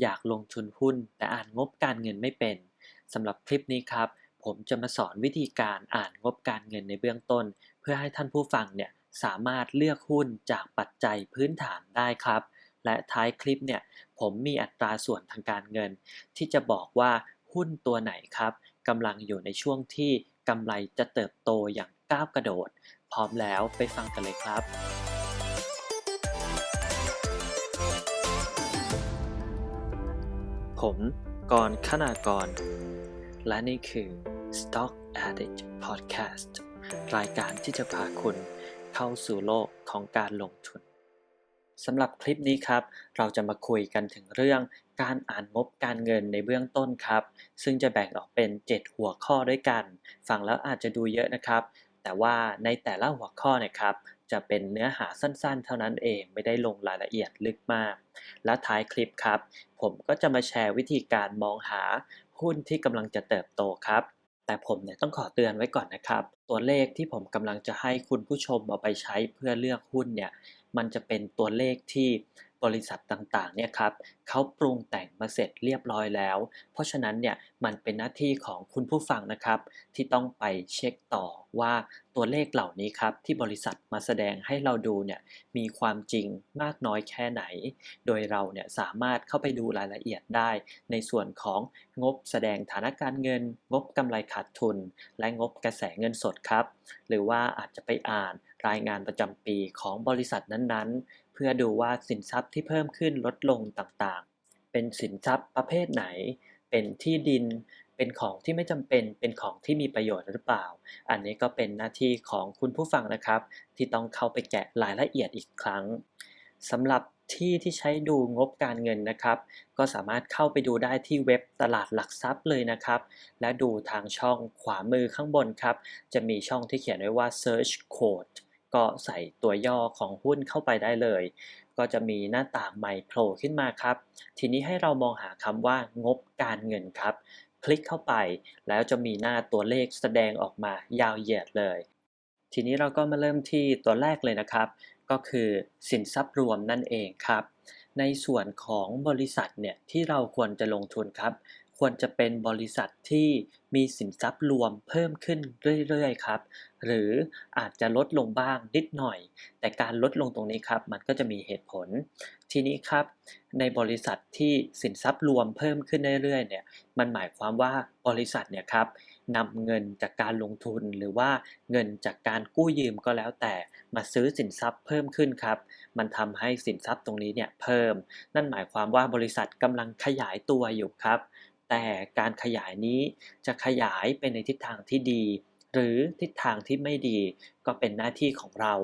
อยากลงทุนหุ้น แต่อ่านงบการเงินไม่เป็นสำหรับคลิปนี้ครับ ผมจะมาสอนวิธีการอ่านงบการเงินในเบื้องต้น เพื่อให้ท่านผู้ฟังเนี่ยสามารถเลือกหุ้นจากปัจจัยพื้นฐานได้ครับ และท้ายคลิปเนี่ยผมมีอัตราส่วนทางการเงิน ที่จะบอกว่าหุ้นตัวไหนครับกำลังอยู่ในช่วงที่กำไรจะเติบโตอย่างก้าวกระโดด พร้อมแล้วไปฟังกันเลยครับ ผมกรณ์ขนากร และนี่คือ Stock Addict Podcast รายการที่จะพาคุณเข้าสู่โลกของการลงทุนสำหรับคลิปนี้ครับ เราจะมาคุยกันถึงเรื่องการอ่านงบการเงินในเบื้องต้นครับ ซึ่งจะแบ่งออกเป็น 7 หัวข้อด้วยกัน ฟังแล้วอาจจะดูเยอะนะครับ แต่ว่าในแต่ละหัวข้อเนะครับ จะเป็นเนื้อหาสั้นๆ เท่านั้นเองไม่ได้ลงรายละเอียดลึกมาก และท้ายคลิปครับ ผมก็จะมาแชร์วิธีการมองหาหุ้นที่กำลังจะเติบโตครับ แต่ผมเนี่ยต้องขอเตือนไว้ก่อนนะครับ ตัวเลขที่ผมกำลังจะให้คุณผู้ชมเอาไปใช้เพื่อเลือกหุ้นเนี่ยมันจะเป็นตัวเลขที่ บริษัทต่างๆเนี่ยครับเขาปรุงแต่งมาเสร็จเรียบร้อยแล้ว เพราะฉะนั้นเนี่ยมันเป็นหน้าที่ของคุณผู้ฟังนะครับ ที่ต้องไปเช็คต่อว่าตัวเลขเหล่านี้ครับที่บริษัทมาแสดงให้เราดูเนี่ยมีความจริงมากน้อยแค่ไหน โดยเราเนี่ยสามารถเข้าไปดูรายละเอียดได้ ในส่วนของงบแสดงฐานะการเงิน งบกำไรขาดทุน และงบกระแสเงินสดครับ หรือว่าอาจจะไปอ่านรายงานประจำปีของบริษัทนั้นๆ พื่อดูว่าสินทรัพย์ที่เพิ่มขึ้นลดลงต่างๆ เป็นสินทรัพย์ประเภทไหน เป็นที่ดิน เป็นของที่ไม่จำเป็น เป็นของที่มีประโยชน์หรือเปล่า อันนี้ก็เป็นหน้าที่ของคุณผู้ฟังนะครับ ที่ต้องเข้าไปแกะรายละเอียดอีกครั้งสำหรับที่ที่ใช้ดูงบการเงินนะครับ ก็สามารถเข้าไปดูได้ที่เว็บตลาดหลักทรัพย์เลยนะครับ และดูทางช่องขวามือข้างบนครับ จะมีช่องที่เขียนไว้ว่า search code ก็ใส่ตัวย่อของหุ้นเข้าไปได้เลย ก็จะมีหน้าต่างใหม่โผล่ขึ้นมาครับ ทีนี้ให้เรามองหาคำว่างบการเงินครับ คลิกเข้าไปแล้วจะมีหน้าตัวเลขแสดงออกมายาวเหยียดเลย ทีนี้เราก็มาเริ่มที่ตัวแรกเลยนะครับ ก็คือสินทรัพย์รวมนั่นเองครับ ในส่วนของบริษัทเนี่ยที่เราควรจะลงทุนครับ ควรจะเป็นบริษัทที่มีสินทรัพย์รวมเพิ่มขึ้นเรื่อยๆครับ หรืออาจจะลดลงบ้างนิดหน่อย แต่การลดลงตรงนี้ครับ มันก็จะมีเหตุผล ทีนี้ครับ ในบริษัทที่สินทรัพย์รวมเพิ่มขึ้นเรื่อยๆเนี่ย มันหมายความว่าบริษัทเนี่ยครับนำเงินจากการลงทุนหรือว่าเงินจากการกู้ยืมก็แล้วแต่มาซื้อสินทรัพย์เพิ่มขึ้นครับ มันทำให้สินทรัพย์ตรงนี้เนี่ยเพิ่ม นั่นหมายความว่าบริษัทกำลังขยายตัวอยู่ครับ แต่การขยายนี้จะขยายไปในทิศทางที่ดี หรือทิศทางที่ไม่ดี ก็เป็นหน้าที่ของเรา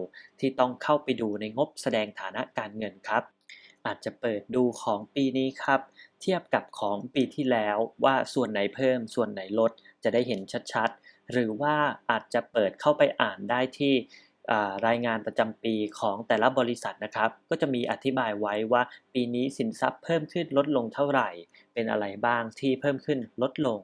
ที่ต้องเข้าไปดูในงบแสดงฐานะการเงินครับ อาจจะเปิดดูของปีนี้ครับ เทียบกับของปีที่แล้วว่าส่วนไหนเพิ่มส่วนไหนลดจะได้เห็นชัดๆ หรือว่าอาจจะเปิดเข้าไปอ่านได้ที่ รายงานประจำปีของแต่ละบริษัทนะครับ ก็จะมีอธิบายไว้ว่าปีนี้สินทรัพย์เพิ่มขึ้นลดลงเท่าไหร่ เป็นอะไรบ้างที่เพิ่มขึ้นลดลง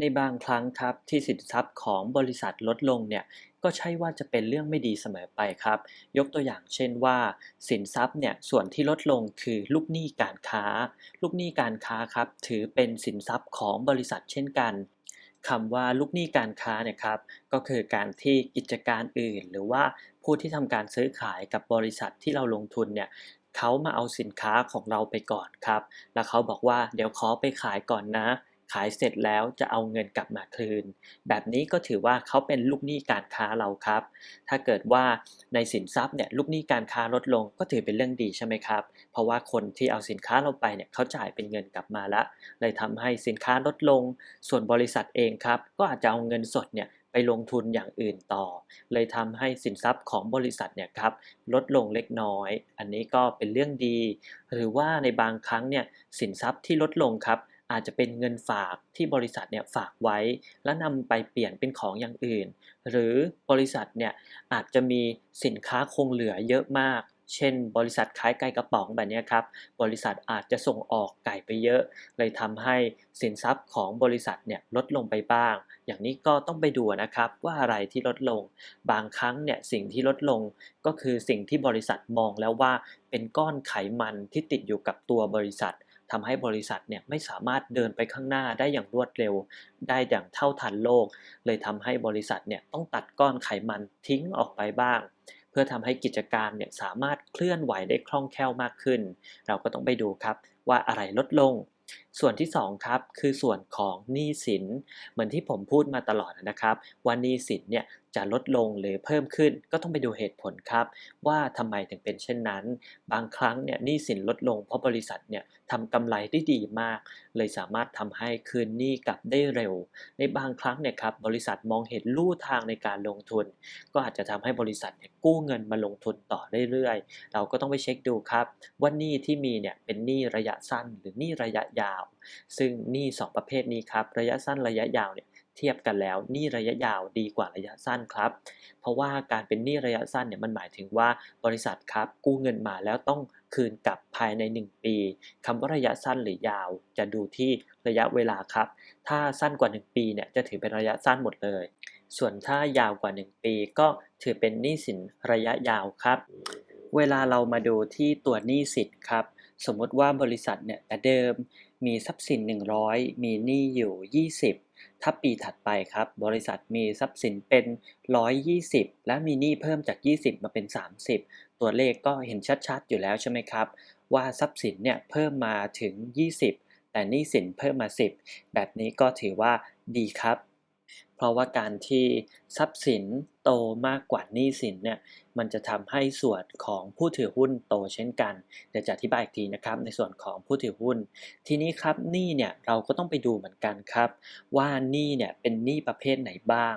ในบางครั้งครับที่สินทรัพย์ของบริษัทลดลงเนี่ยก็ใช่ว่าจะเป็นเรื่องไม่ดีเสมอไปครับ ยกตัวอย่างเช่นว่า สินทรัพย์เนี่ยส่วนที่ลดลงคือลูกหนี้การค้า ลูกหนี้การค้าครับถือเป็นสินทรัพย์ของบริษัทเช่นกัน คำว่าลูกหนี้การค้าเนี่ยครับก็คือการที่กิจการอื่น หรือว่าผู้ที่ทำการซื้อขายกับบริษัทที่เราลงทุนเนี่ยเขามาเอาสินค้าของเราไปก่อนครับ แล้วเขาบอกว่าเดี๋ยวขอไปขายก่อนนะ ขายเสร็จแล้วจะเอาเงินกลับมาคืน แบบนี้ก็ถือว่าเขาเป็นลูกหนี้การค้าเราครับ ถ้าเกิดว่าในสินทรัพย์เนี่ยลูกหนี้การค้าลดลงก็ถือเป็นเรื่องดีใช่ไหมครับ เพราะว่าคนที่เอาสินค้าเราไปเนี่ยเขาจ่ายเป็นเงินกลับมาล้วเลยทำให้สินค้าลดลง ส่วนบริษัทเองครับ ก็อาจจะเอาเงินสดเนี่ยไปลงทุนอย่างอื่นต่อ เลยทำให้สินทรัพย์ของบริษัทเนี่ยครับลดลงเล็กน้อย อันนี้ก็เป็นเรื่องดี หรือว่าในบางครั้งเนี่ยสินทรัพย์ที่ลดลงครับ อาจจะเป็นเงินฝากที่บริษัทเนี่ยฝากไว้ แล้วนำไปเปลี่ยนเป็นของอย่างอื่น หรือบริษัทเนี่ยอาจจะมีสินค้าคงเหลือเยอะมาก เช่น บริษัทขายไก่กระป๋องแบบนี้ครับ บริษัทอาจจะส่งออกไก่ไปเยอะ เลยทำให้สินทรัพย์ของบริษัทเนี่ยลดลงไปบ้าง อย่างนี้ก็ต้องไปดูนะครับว่าอะไรที่ลดลง บางครั้งเนี่ยสิ่งที่ลดลงก็คือสิ่งที่บริษัทมองแล้วว่าเป็นก้อนไขมันที่ติดอยู่กับตัวบริษัท ทำให้บริษัทเนี่ยไม่สามารถเดินไปข้างหน้าได้อย่างรวดเร็ว ได้อย่างเท่าทันโลก เลยทำให้บริษัทเนี่ยต้องตัดก้อนไขมันทิ้งออกไปบ้าง เพื่อทำให้กิจการเนี่ยสามารถเคลื่อนไหวได้คล่องแคล่วมากขึ้น เราก็ต้องไปดูครับว่าอะไรลดลงส่วนที่2ครับคือส่วนของหนี้สิน เหมือนที่ผมพูดมาตลอดนะครับว่าหนี้สินเนี่ย จะลดลงหรือเพิ่มขึ้น ก็ต้องไปดูเหตุผลครับ ว่าทำไมถึงเป็นเช่นนั้น บางครั้งเนี่ยหนี้สินลดลงเพราะบริษัทเนี่ยทำกำไรได้ดีมาก เลยสามารถทำให้คืนหนี้กลับได้เร็ว ในบางครั้งเนี่ยครับบริษัทมองเห็นลู่ทางในการลงทุน ก็อาจจะทำให้บริษัทเนี่ยกู้เงินมาลงทุนต่อเรื่อยๆ เราก็ต้องไปเช็คดูครับว่าหนี้ที่มีเนี่ยเป็นหนี้ระยะสั้น หรือหนี้ระยะยาว ซึ่งหนี้2ประเภทนี้ครับระยะสั้นระยะยาวเนี่ย เทียบกันแล้วหนี้ระยะยาวดีกว่าระยะสั้นครับ เพราะว่าการเป็นหนี้ระยะสั้นเนี่ยมันหมายถึงว่าบริษัทครับกู้เงินมาแล้วต้องคืนกลับภายใน 1 ปีคำว่าระยะสั้นหรือยาว จะดูที่ระยะเวลาครับ ถ้าสั้นกว่า 1 ปีเนี่ยจะถือเป็นระยะสั้นหมดเลย ส่วนถ้ายาวกว่า 1 ปีก็ถือเป็นหนี้สินระยะยาวครับ เวลาเรามาดูที่ตัวหนี้สินครับ สมมติว่าบริษัทเนี่ยแต่เดิมมีทรัพย์สิน 100 มีหนี้อยู่ 20 ถ้าปีถัดไปครับ บริษัทมีทรัพย์สินเป็น 120 และมีหนี้เพิ่มจาก 20 มาเป็น 30 ตัวเลขก็เห็นชัดๆ อยู่แล้วใช่ไหมครับ ว่าทรัพย์สินเนี่ยเพิ่มมาถึง 20 แต่หนี้สินเพิ่มมา 10 แบบนี้ก็ถือว่าดีครับ เพราะว่าการที่ทรัพย์สินโตมากกว่าหนี้สินเนี่ยมันจะทำให้ส่วนของผู้ถือหุ้นโตเช่นกัน เดี๋ยวจะอธิบายอีกทีนะครับในส่วนของผู้ถือหุ้น ทีนี้ครับหนี้เนี่ยเราก็ต้องไปดูเหมือนกันครับ ว่าหนี้เนี่ยเป็นหนี้ประเภทไหนบ้าง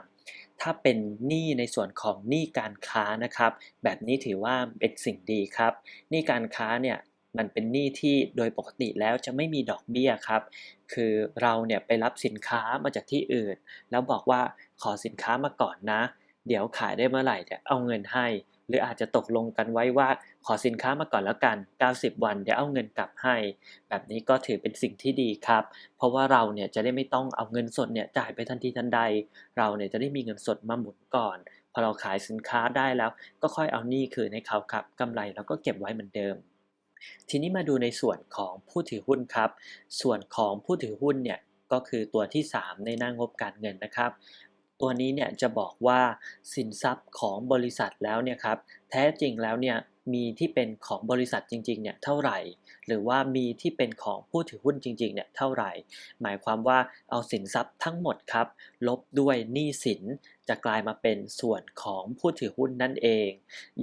ถ้าเป็นหนี้ในส่วนของหนี้การค้านะครับ แบบนี้ถือว่าเป็นสิ่งดีครับหนี้การค้าเนี่ย มันเป็นหนี้ที่โดยปกติแล้วจะไม่มีดอกเบี้ยครับ คือเราเนี่ยไปรับสินค้ามาจากที่อื่น แล้วบอกว่าขอสินค้ามาก่อนนะ เดี๋ยวขายได้เมื่อไหร่เดี๋ยวเอาเงินให้ หรืออาจจะตกลงกันไว้ว่าขอสินค้ามาก่อนแล้วกัน 90 วันเดี๋ยวเอาเงินกลับให้ แบบนี้ก็ถือเป็นสิ่งที่ดีครับ เพราะว่าเราเนี่ยจะได้ไม่ต้องเอาเงินสดเนี่ยจ่ายไปทันทีทันใด เราเนี่ยจะได้มีเงินสดมาหมุนก่อน พอเราขายสินค้าได้แล้ว ก็ค่อยเอาหนี้คืนให้เขาครับกำไรเราก็เก็บไว้เหมือนเดิม ทีนี้มาดูในส่วนของผู้ถือหุ้นครับ ส่วนของผู้ถือหุ้นเนี่ยก็คือตัวที่ 3 ในหน้างบการเงินนะครับ ตัวนี้เนี่ยจะบอกว่าสินทรัพย์ของบริษัทแล้วเนี่ยครับแท้จริงแล้วเนี่ย มีที่เป็นของบริษัทจริงๆเนี่ยเท่าไหร่ หรือว่ามีที่เป็นของผู้ถือหุ้นจริงๆเนี่ยเท่าไหร่ หมายความว่าเอาสินทรัพย์ทั้งหมดครับ ลบด้วยหนี้สินจะกลายมาเป็นส่วนของผู้ถือหุ้นนั่นเอง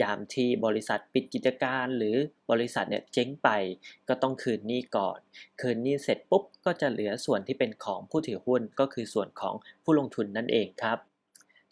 ยามที่บริษัทปิดกิจการหรือบริษัทเนี่ยเจ๊งไป ก็ต้องคืนหนี้ก่อน คืนหนี้เสร็จปุ๊บก็จะเหลือส่วนที่เป็นของผู้ถือหุ้นก็คือส่วนของผู้ลงทุนนั่นเองครับ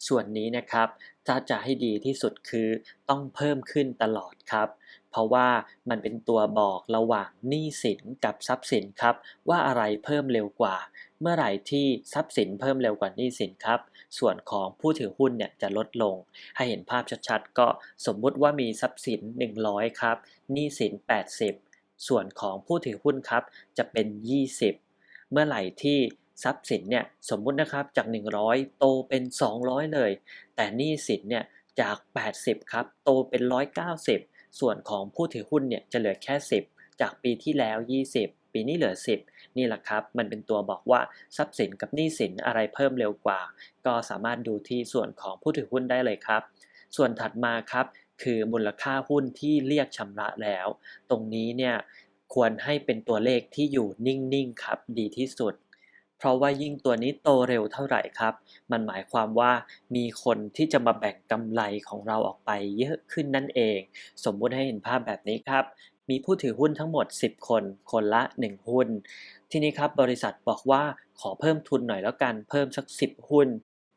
ส่วนนี้นะครับ ถ้าจะให้ดีที่สุดคือต้องเพิ่มขึ้นตลอดครับ เพราะว่ามันเป็นตัวบอกระหว่างหนี้สินกับทรัพย์สินครับ ว่าอะไรเพิ่มเร็วกว่า เมื่อไหร่ที่ทรัพย์สินเพิ่มเร็วกว่าหนี้สินครับ ส่วนของผู้ถือหุ้นเนี่ยจะลดลง ให้เห็นภาพชัดๆ ก็สมมุติว่ามีทรัพย์สิน 100 ครับหนี้สิน 80 ส่วนของผู้ถือหุ้นครับจะเป็น 20 เมื่อไหร่ที่ทรัพย์สินเนี่ยสมมุตินะครับจาก 100 โตเป็น 200 เลย แต่หนี้สินเนี่ยจาก 80 ครับ โตเป็น 190 ส่วนของผู้ถือหุ้นเนี่ยจะเหลือแค่ 10 จากปีที่แล้ว 20 ปีนี้เหลือ 10 นี่แหละครับ มันเป็นตัวบอกว่าทรัพย์สินกับหนี้สินอะไรเพิ่มเร็วกว่า ก็สามารถดูที่ส่วนของผู้ถือหุ้นได้เลยครับ ส่วนถัดมาครับคือมูลค่าหุ้นที่เรียกชำระแล้ว ตรงนี้เนี่ยควรให้เป็นตัวเลขที่อยู่นิ่งๆครับดีที่สุด ราะว่ายิ่งตัวนี้โตเร็วเท่าไหร่ครับ มันหมายความว่ามีคนที่จะมาแบ่งกำไรของเราออกไปเยอะขึ้นนั่นเอง สมมุติให้เห็นภาพแบบนี้ครับ มีผู้ถือหุ้นทั้งหมด 10 คน คนละ 1 หุ้น ทีนี้ครับบริษัทบอกว่าขอเพิ่มทุนหน่อยแล้วกันเพิ่มสัก 10 หุ้น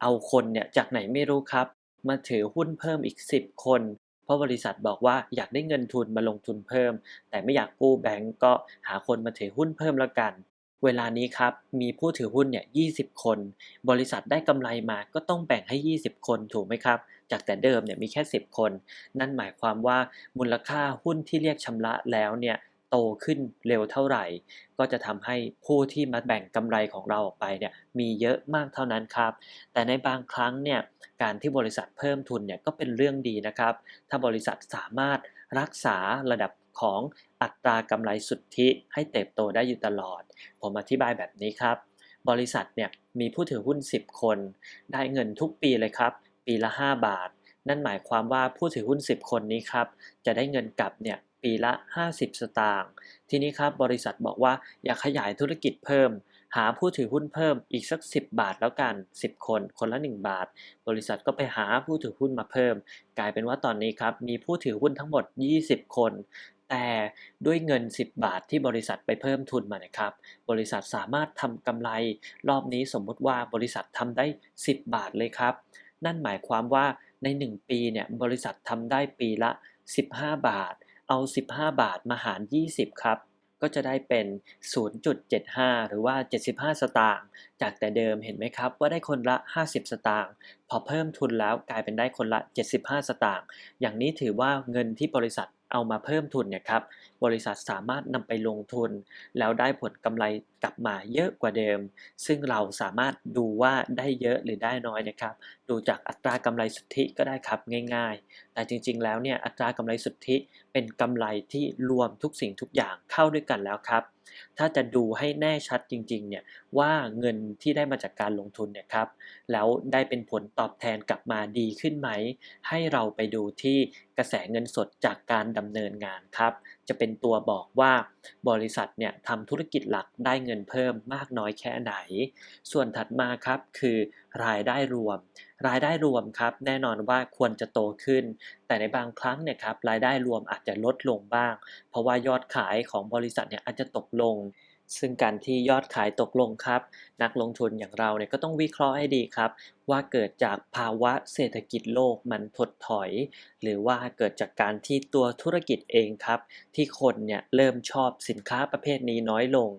เอาคนเนี่ยจากไหนไม่รู้ครับ มาถือหุ้นเพิ่มอีก 10 คนเพราะบริษัทบอกว่าอยากได้เงินทุนมาลงทุนเพิ่ม แต่ไม่อยากกู้แบงก์ก็หาคนมาถือหุ้นเพิ่มแล้วกัน เวลานี้ครับ มีผู้ถือหุ้นเนี่ย20คน บริษัทได้กำไรมาก็ต้องแบ่งให้ 20 คนถูกไหมครับ จากแต่เดิมเนี่ยมีแค่ 10 คน นั่นหมายความว่ามูลค่าหุ้นที่เรียกชำระแล้วเนี่ยโตขึ้นเร็วเท่าไหร่ ก็จะทำให้ผู้ที่มาแบ่งกำไรของเราออกไปเนี่ยมีเยอะมากเท่านั้นครับ แต่ในบางครั้งเนี่ยการที่บริษัทเพิ่มทุนเนี่ยก็เป็นเรื่องดีนะครับ ถ้าบริษัทสามารถรักษาระดับของ อัตรากำไรสุทธิให้เติบโตได้อยู่ตลอด ผมอธิบายแบบนี้ครับ บริษัทเนี่ยมีผู้ถือหุ้น 10 คน ได้เงินทุกปีเลยครับ ปีละ 5 บาท นั่นหมายความว่าผู้ถือหุ้น 10 คนนี้ครับ จะได้เงินกลับเนี่ยปีละ 50 สตางค์ทีนี้ครับบริษัทบอกว่าอยากขยายธุรกิจเพิ่ม หาผู้ถือหุ้นเพิ่มอีกสัก 10 บาทแล้วกัน 10 คน คนละ 1 บาท บริษัทก็ไปหาผู้ถือหุ้นมาเพิ่ม กลายเป็นว่าตอนนี้ครับมีผู้ถือหุ้นทั้งหมด 20 คน แต่ด้วยเงิน 10 บาทที่บริษัทไปเพิ่มทุนมานะครับ บริษัทสามารถทำกำไร รอบนี้สมมุติว่าบริษัททำได้ 10 บาทเลยครับ นั่นหมายความว่าใน 1 ปีเนี่ยบริษัททำได้ปีละ 15 บาท เอา 15 บาทมาหาร 20 ครับ ก็จะได้เป็น 0.75 หรือว่า 75 สตางค์ จากแต่เดิมเห็นไหมครับ ว่าได้คนละ 50 สตางค์ พอเพิ่มทุนแล้วกลายเป็นได้คนละ 75 สตางค์ อย่างนี้ถือว่าเงินที่บริษัท เอามาเพิ่มทุนเนี่ยครับบริษัทสามารถนำไปลงทุน แล้วได้ผลกำไรกลับมาเยอะกว่าเดิม ซึ่งเราสามารถดูว่าได้เยอะหรือได้น้อยนะครับ ดูจากอัตรากำไรสุทธิก็ได้ครับง่าย ๆ แต่จริง ๆ แล้วเนี่ยอัตรากำไรสุทธิเป็นกำไรที่รวมทุกสิ่งทุกอย่างเข้าด้วยกันแล้วครับ ถ้าจะดูให้แน่ชัดจริงๆเนี่ยว่าเงินที่ได้มาจากการลงทุนเนี่ยครับแล้วได้เป็นผลตอบแทนกลับมาดีขึ้นไหม ให้เราไปดูที่กระแสเงินสดจากการดำเนินงานครับ จะเป็นตัวบอกว่าบริษัทเนี่ยทำธุรกิจหลักได้เงินเพิ่มมากน้อยแค่ไหน ส่วนถัดมาครับคือรายได้รวม รายได้รวมครับแน่นอนว่าควรจะโตขึ้น แต่ในบางครั้งเนี่ยครับรายได้รวมอาจจะลดลงบ้าง เพราะว่ายอดขายของบริษัทเนี่ยอาจจะตกลง ซึ่งการที่ยอดขายตกลงครับ นักลงทุนอย่างเราเนี่ยก็ต้องวิเคราะห์ให้ดีครับ ว่าเกิดจากภาวะเศรษฐกิจโลกมันถดถอย หรือว่าเกิดจากการที่ตัวธุรกิจเองครับ ที่คนเนี่ยเริ่มชอบสินค้าประเภทนี้น้อยลง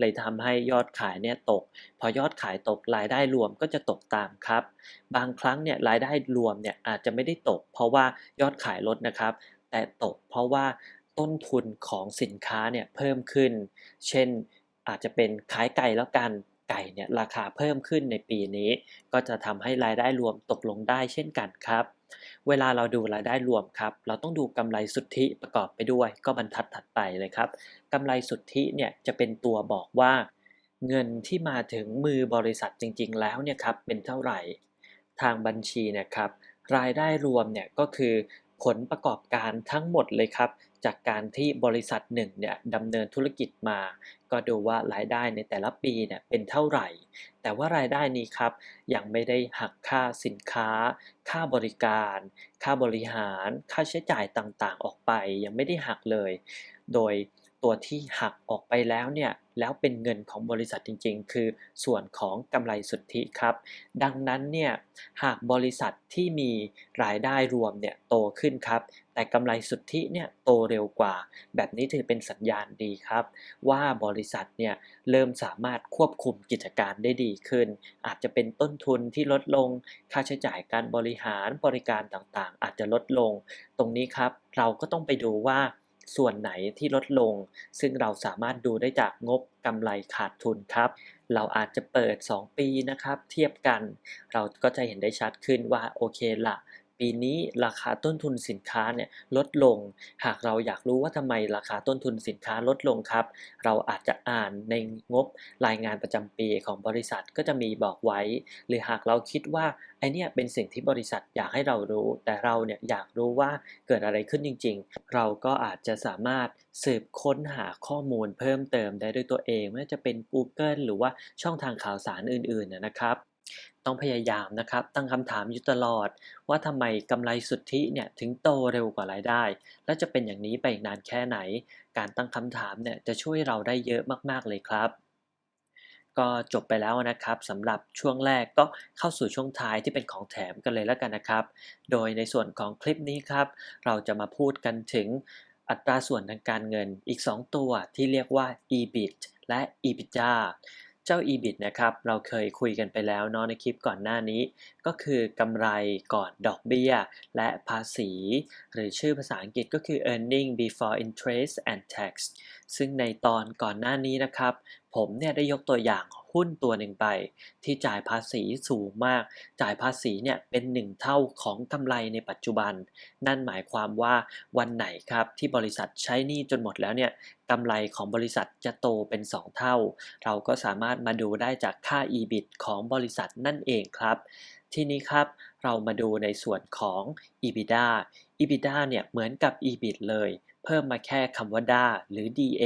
เลยทำให้ยอดขายเนี่ยตก พอยอดขายตกรายได้รวมก็จะตกตามครับ บางครั้งเนี่ยรายได้รวมเนี่ยอาจจะไม่ได้ตก เพราะว่ายอดขายลดนะครับ แต่ตกเพราะว่าต้นทุนของสินค้าเนี่ยเพิ่มขึ้น เช่น อาจจะเป็นขายไก่แล้วกันไก่เนี่ยราคาเพิ่มขึ้นในปีนี้ ก็จะทำให้รายได้รวมตกลงได้เช่นกันครับ เวลาเราดูรายได้รวมครับ เราต้องดูกำไรสุทธิประกอบไปด้วย ก็บรรทัดถัดไปเลยครับกำไรสุทธิเนี่ยจะเป็นตัวบอกว่า เงินที่มาถึงมือบริษัทจริง ๆ แล้วเนี่ยครับเป็นเท่าไหร่ ทางบัญชีเนี่ยครับรายได้รวมเนี่ยก็คือ ผลประกอบการทั้งหมดเลยครับ จากการที่บริษัทหนึ่งเนี่ยดำเนินธุรกิจมา ก็ดูว่ารายได้ในแต่ละปีเนี่ยเป็นเท่าไหร่ แต่ว่ารายได้นี้ครับ ยังไม่ได้หักค่าสินค้า ค่าบริการ ค่าบริหาร ค่าใช้จ่ายต่างๆ ออกไป ยังไม่ได้หักเลย โดย ตัวที่หักออกไปแล้วเนี่ยแล้วเป็นเงินของบริษัทจริง ๆ คือส่วนของกำไรสุทธิครับ ดังนั้นเนี่ยหากบริษัทที่มีรายได้รวมเนี่ยโตขึ้นครับ แต่กำไรสุทธิเนี่ยโตเร็วกว่า แบบนี้ถือเป็นสัญญาณดีครับ ว่าบริษัทเนี่ยเริ่มสามารถควบคุมกิจการได้ดีขึ้น อาจจะเป็นต้นทุนที่ลดลง ค่าใช้จ่ายการบริหารบริการต่างๆ อาจจะลดลง ตรงนี้ครับเราก็ต้องไปดูว่า ส่วนไหนที่ลดลง ซึ่งเราสามารถดูได้จากงบกำไรขาดทุนครับ เราอาจจะเปิด 2 ปีนะครับ เทียบกัน เราก็จะเห็นได้ชัดขึ้นว่าโอเคละ ปีนี้ราคาต้นทุนสินค้าเนี่ยลดลง หากเราอยากรู้ว่าทำไมราคาต้นทุนสินค้าลดลงครับ เราอาจจะอ่านในงบรายงานประจำปีของบริษัทก็จะมีบอกไว้ หรือหากเราคิดว่าไอเนี่ยเป็นสิ่งที่บริษัทอยากให้เรารู้ แต่เราเนี่ยอยากรู้ว่าเกิดอะไรขึ้นจริง ๆ เราก็อาจจะสามารถสืบค้นหาข้อมูลเพิ่มเติมได้ด้วยตัวเองไม่ว่าจะเป็น Google หรือว่าช่องทางข่าวสารอื่นๆนะครับ ต้องพยายามนะครับ ตั้งคำถามอยู่ตลอด ว่าทำไมกำไรสุทธิเนี่ยถึงโตเร็วกว่ารายได้ และจะเป็นอย่างนี้ไปอีกนานแค่ไหน การตั้งคำถามเนี่ยจะช่วยเราได้เยอะมากๆเลยครับก็จบไปแล้วนะครับสำหรับช่วงแรกก็เข้าสู่ช่วงท้ายที่เป็นของแถมกันเลยแล้วกันนะครับ โดยในส่วนของคลิปนี้ครับ เราจะมาพูดกันถึงอัตราส่วนทางการเงินอีก 2 ตัวที่เรียกว่า EBIT และ EBITDA เจ้า EBIT นะครับ เราเคยคุยกันไปแล้วเนาะในคลิปก่อนหน้านี้ ก็คือกำไรก่อนดอกเบี้ย และภาษี หรือชื่อภาษาอังกฤษก็คือ earning before interest and tax ซึ่งในตอนก่อนหน้านี้นะครับ ผมเนี่ยได้ยกตัวอย่าง หุ้นตัวหนึ่งไป ที่จ่ายภาษีสูงมาก จ่ายภาษีเนี่ยเป็นหนึ่งเท่าของกำไรในปัจจุบัน นั่นหมายความว่าวันไหนครับที่บริษัทใช้นี้จนหมดแล้วเนี่ยกำไรของบริษัทจะโตเป็น 2 เท่า เราก็สามารถมาดูได้จากค่า EBIT ของบริษัทนั่นเองครับ ทีนี้ครับเรามาดูในส่วนของ EBITDA EBITDA เนี่ยเหมือนกับ EBIT เลย เพิ่มมาแค่คำว่า DA หรือ DA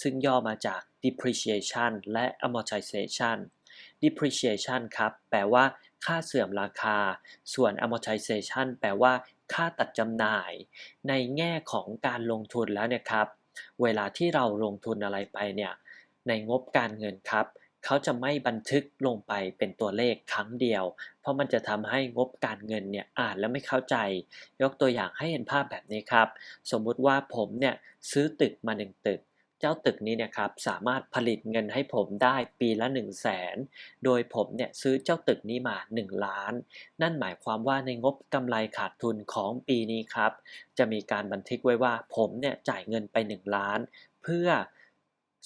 ซึ่งย่อมาจาก depreciation และ amortization depreciation ครับ แปลว่า ค่าเสื่อมราคา ส่วน amortization แปลว่า ค่าตัดจำหน่าย ในแง่ของการลงทุนแล้วเนี่ยครับ เวลาที่เราลงทุนอะไรไปเนี่ย ในงบการเงินครับ เขาจะไม่บันทึกลงไปเป็นตัวเลขครั้งเดียว เพราะมันจะทำให้งบการเงินเนี่ยอ่านแล้วไม่เข้าใจ ยกตัวอย่างให้เห็นภาพแบบนี้ครับ สมมุติว่าผมเนี่ยซื้อตึกมาหนึ่งตึก เจ้าตึกนี้เนี่ยครับสามารถผลิตเงินให้ผมได้ปีละ 1 0 0 0 0แสนโดยผมเนี่ยซื้อเจ้าตึกนี้มา 1 ล้าน นั่นหมายความว่าในงบกำไรขาดทุนของปีนี้ครับ จะมีการบันทึกไว้ว่าผมเนี่ยจ่ายเงินไป 1 ล้าน เพื่อ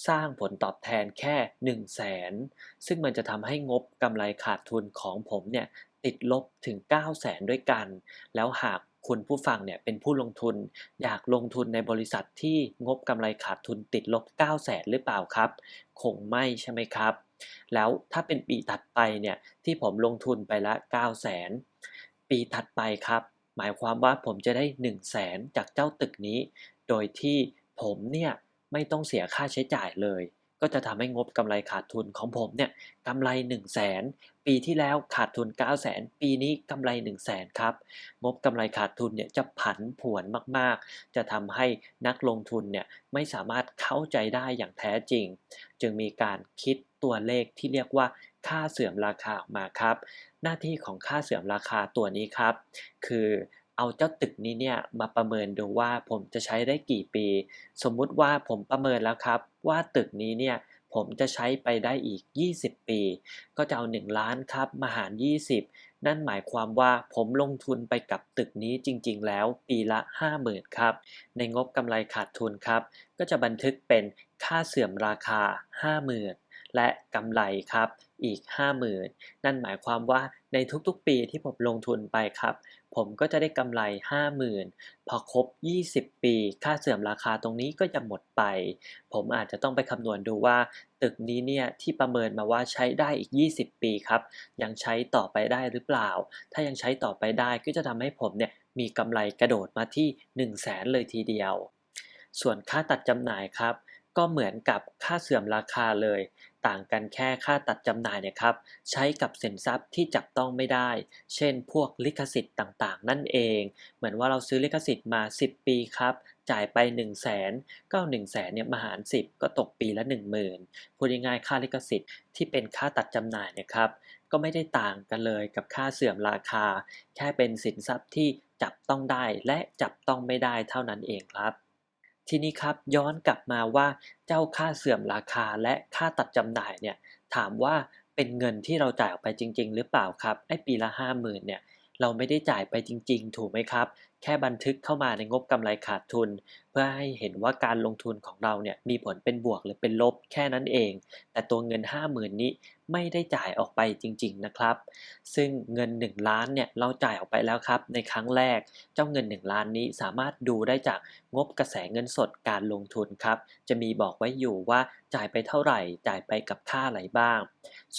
สร้างผลตอบแทนแค่ 1 0 0 0 0แสนซึ่งมันจะทำให้งบกำไรขาดทุนของผมเนี่ยติดลบถึง 9 0 0 0 0 0ด้วยกัน แล้วหาก คุณผู้ฟังเนี่ยเป็นผู้ลงทุน อยากลงทุนในบริษัทที่งบกำไรขาดทุนติดลบ 9 0 0 0 0 0หรือเปล่าครับ คงไม่ใช่ไหมครับ แล้วถ้าเป็นปีถัดไปเนี่ยที่ผมลงทุนไปละ 9 0 0 0 0 0ปีถัดไปครับ หมายความว่าผมจะได้ 1 0 0 0 0แสนจากเจ้าตึกนี้ โดยที่ผมเนี่ยไม่ต้องเสียค่าใช้จ่ายเลย ก็จะทำให้งบกำไรขาดทุนของผมเนี่ยกำไร 1 0 0 0 0แสนปีที่แล้วขาดทุน 9 0 0 0 0 0ปีนี้กำไร 1 0 0 0 0แสนครับ งบกำไรขาดทุนเนี่ยจะผันผวนมากๆ จะทำให้นักลงทุนเนี่ยไม่สามารถเข้าใจได้อย่างแท้จริง จึงมีการคิดตัวเลขที่เรียกว่าค่าเสื่อมราคาออกมาครับ หน้าที่ของค่าเสื่อมราคาตัวนี้ครับ คือ เอาเจ้าตึกนี้เนี่ยมาประเมินดูว่าผมจะใช้ได้กี่ปี สมมุติว่าผมประเมินแล้วครับ ว่าตึกนี้เนี่ยผมจะใช้ไปได้อีก 20 ปี ก็จะเอา 1 ล้านครับมาหาร 20 นั่นหมายความว่าผมลงทุนไปกับตึกนี้จริงๆ แล้วปีละ 50,000ครับ ในงบกำไรขาดทุนครับ ก็จะบันทึกเป็นค่าเสื่อมราคา 50,000 และกำไรครับอีก 50,000 นั่นหมายความว่าในทุกๆ ปีที่ผมลงทุนไปครับ ผมก็จะได้กำไร 50,000 พอครบ 20 ปี ค่าเสื่อมราคาตรงนี้ก็จะหมดไป ผมอาจจะต้องไปคำนวณดูว่า ตึกนี้เนี่ยที่ประเมินมาว่าใช้ได้อีก 20 ปีครับ ยังใช้ต่อไปได้หรือเปล่า ถ้ายังใช้ต่อไปได้ก็จะทำให้ผมเนี่ยมีกำไรกระโดดมาที่ 1 0 0 0 0แสนเลยทีเดียว ส่วนค่าตัดจำหน่ายครับ ก็เหมือนกับค่าเสื่อมราคาเลย ต่างกันแค่ค่าตัดจำหน่ายเนี่ยครับ ใช้กับสินทรัพย์ที่จับต้องไม่ได้ เช่น พวกลิขสิทธิ์ต่างๆ นั่นเอง เหมือนว่าเราซื้อลิขสิทธิ์มา 10 ปีครับจ่ายไป 1 0 0 0 0แสนก็1 0 0 0 0แสนเนี่ยมาหาร 10 ก็ตกปีละ 10,000พูดง่ายๆค่าลิขสิทธิ์ที่เป็นค่าตัดจำหน่ายเนี่ยครับ ก็ไม่ได้ต่างกันเลยกับค่าเสื่อมราคา แค่เป็นสินทรัพย์ที่จับต้องได้และจับต้องไม่ได้เท่านั้นเองครับ ทีนี้ครับย้อนกลับมาว่าเจ้าค่าเสื่อมราคาและค่าตัดจำหน่ายเนี่ยถามว่าเป็นเงินที่เราจ่ายออกไปจริง ๆ หรือเปล่าครับไอ้ปีละห้าหมื่นเนี่ย เราไม่ได้จ่ายไปจริง ๆ ถูกไหมครับ แค่บันทึกเข้ามาในงบกำไรขาดทุน เพื่อให้เห็นว่าการลงทุนของเราเนี่ยมีผลเป็นบวกหรือเป็นลบแค่นั้นเอง แต่ตัวเงิน 50,000 นี้ไม่ได้จ่ายออกไปจริง ๆ นะครับ ซึ่งเงิน 1 ล้านเนี่ยเราจ่ายออกไปแล้วครับ ในครั้งแรก เจ้าเงิน 1 ล้านนี้สามารถดูได้จากงบกระแสเงินสดการลงทุนครับ จะมีบอกไว้อยู่ว่าจ่ายไปเท่าไหร่ จ่ายไปกับค่าอะไรบ้าง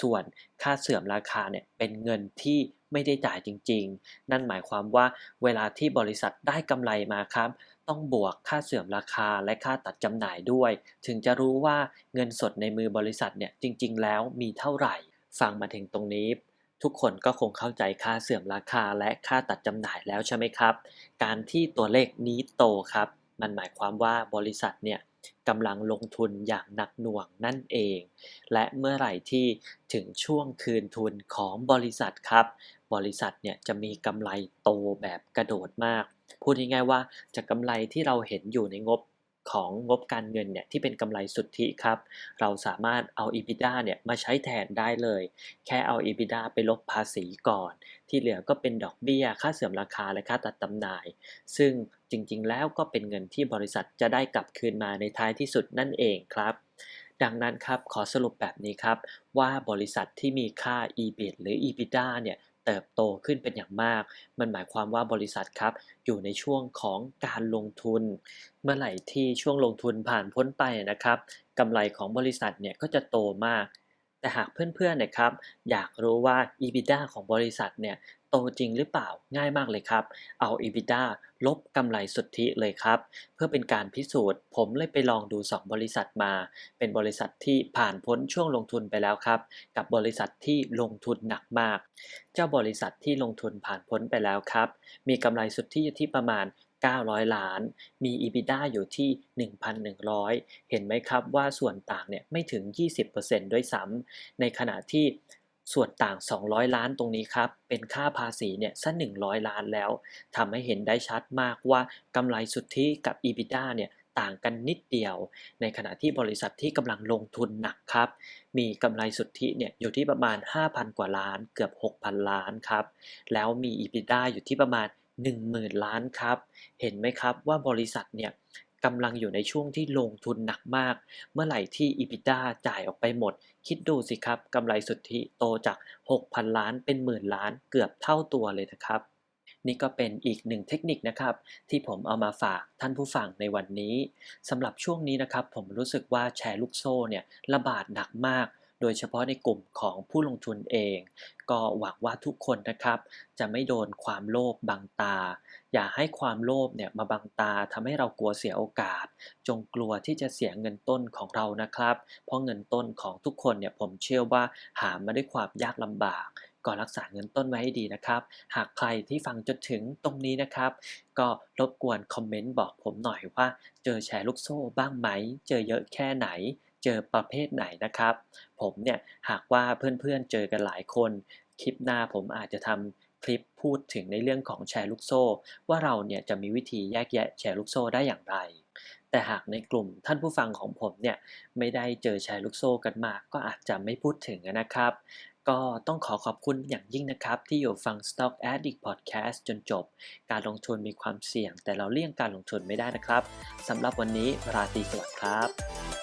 ส่วนค่าเสื่อมราคาเนี่ยเป็นเงินที่ ไม่ได้จ่ายจริง ๆ นั่นหมายความว่าเวลาที่บริษัทได้กำไรมาครับ ต้องบวกค่าเสื่อมราคาและค่าตัดจำหน่ายด้วย ถึงจะรู้ว่าเงินสดในมือบริษัทเนี่ยจริง ๆ แล้วมีเท่าไหร่ ฟังมาถึงตรงนี้ทุกคนก็คงเข้าใจค่าเสื่อมราคาและค่าตัดจำหน่ายแล้วใช่ไหมครับ การที่ตัวเลขนี้โตครับ มันหมายความว่าบริษัทเนี่ย กำลังลงทุนอย่างหนักหน่วงนั่นเอง และเมื่อไหร่ที่ถึงช่วงคืนทุนของบริษัทครับ บริษัทเนี่ยจะมีกำไรโตแบบกระโดดมาก พูดง่ายๆว่าจากกำไรที่เราเห็นอยู่ในงบ ของงบการเงินเนี่ยที่เป็นกำไรสุทธิครับ เราสามารถเอา EBITDA เนี่ยมาใช้แทนได้เลย แค่เอา EBITDA ไปลบภาษีก่อน ที่เหลือก็เป็นดอกเบี้ย ค่าเสื่อมราคาและค่าตัดจำหน่าย ซึ่งจริงๆ แล้วก็เป็นเงินที่บริษัทจะได้กลับคืนมาในท้ายที่สุดนั่นเองครับ ดังนั้นครับขอสรุปแบบนี้ครับ ว่าบริษัทที่มีค่า EBIT หรือ EBITDA เนี่ย เติบโตขึ้นเป็นอย่างมาก มันหมายความว่าบริษัทครับ อยู่ในช่วงของการลงทุน เมื่อไหร่ที่ช่วงลงทุนผ่านพ้นไปนะครับกำไรของบริษัทเนี่ยก็จะโตมาก แต่หากเพื่อนๆนะครับ อยากรู้ว่า EBITDA ของบริษัทเนี่ยโตจริงหรือเปล่าง่ายมากเลยครับ เอา EBITDA ลบกำไรสุทธิเลยครับ เพื่อเป็นการพิสูจน์ ผมเลยไปลองดู 2 บริษัทมา เป็นบริษัทที่ผ่านพ้นช่วงลงทุนไปแล้วครับ กับบริษัทที่ลงทุนหนักมาก เจ้าบริษัทที่ลงทุนผ่านพ้นไปแล้วครับ มีกำไรสุทธิอยู่ที่ประมาณ 900 ล้าน มี EBITDA อยู่ที่ 1,100 เห็นไหมครับว่าส่วนต่างเนี่ยไม่ถึง 20%ด้วยซ้ำในขณะที่ส่วนต่าง 200 ล้านตรงนี้ครับ เป็นค่าภาษีเนี่ยซะ100 ล้านแล้วทำให้เห็นได้ชัดมากว่ากำไรสุทธิกับ EBITDA เนี่ยต่างกันนิดเดียว ในขณะที่บริษัทที่กำลังลงทุนหนักครับ มีกำไรสุทธิเนี่ยอยู่ที่ประมาณ 5,000 กว่าล้าน เกือบ 6,000 ล้านครับ แล้วมี EBITDA อยู่ที่ประมาณ 10,000 ล้านครับ เห็นไหมครับว่าบริษัทเนี่ยกำลังอยู่ในช่วงที่ลงทุนหนักมาก เมื่อไหร่ที่ EBITDA จ่ายออกไปหมด คิดดูสิครับกำไรสุทธิโตจาก 6,000 ล้านเป็นหมื่นล้านเกือบเท่าตัวเลยนะครับ นี่ก็เป็นอีกหนึ่งเทคนิคนะครับ ที่ผมเอามาฝากท่านผู้ฟังในวันนี้สำหรับช่วงนี้นะครับ ผมรู้สึกว่าแชร์ลูกโซ่เนี่ยระบาดหนักมาก โดยเฉพาะในกลุ่มของผู้ลงทุนเอง ก็หวังว่าทุกคนนะครับ จะไม่โดนความโลภบังตา อย่าให้ความโลภเนี่ยมาบังตาทำให้เรากลัวเสียโอกาส จงกลัวที่จะเสียเงินต้นของเรานะครับ เพราะเงินต้นของทุกคนเนี่ยผมเชื่อว่าหามาด้วยความยากลำบากก็รักษาเงินต้นไว้ให้ดีนะครับ หากใครที่ฟังจนถึงตรงนี้นะครับ ก็รบกวนคอมเมนต์บอกผมหน่อยว่า เจอแชร์ลูกโซ่บ้างไหม เจอเยอะแค่ไหน เจอประเภทไหนนะครับ ผมเนี่ยหากว่าเพื่อนๆเจอกันหลายคน คลิปหน้าผมอาจจะทำคลิปพูดถึงในเรื่องของแชร์ลูกโซ่ ว่าเราเนี่ยจะมีวิธีแยกแยะแชร์ลูกโซ่ได้อย่างไร แต่หากในกลุ่มท่านผู้ฟังของผมเนี่ยไม่ได้เจอแชร์ลูกโซ่กันมาก ก็อาจจะไม่พูดถึงนะครับก็ต้องขอขอบคุณอย่างยิ่งนะครับ ที่อยู่ฟัง Stock Addict Podcast จนจบ การลงทุนมีความเสี่ยง แต่เราเลี่ยงการลงทุนไม่ได้นะครับสำหรับวันนี้ราตรีสวัสดิ์ครับ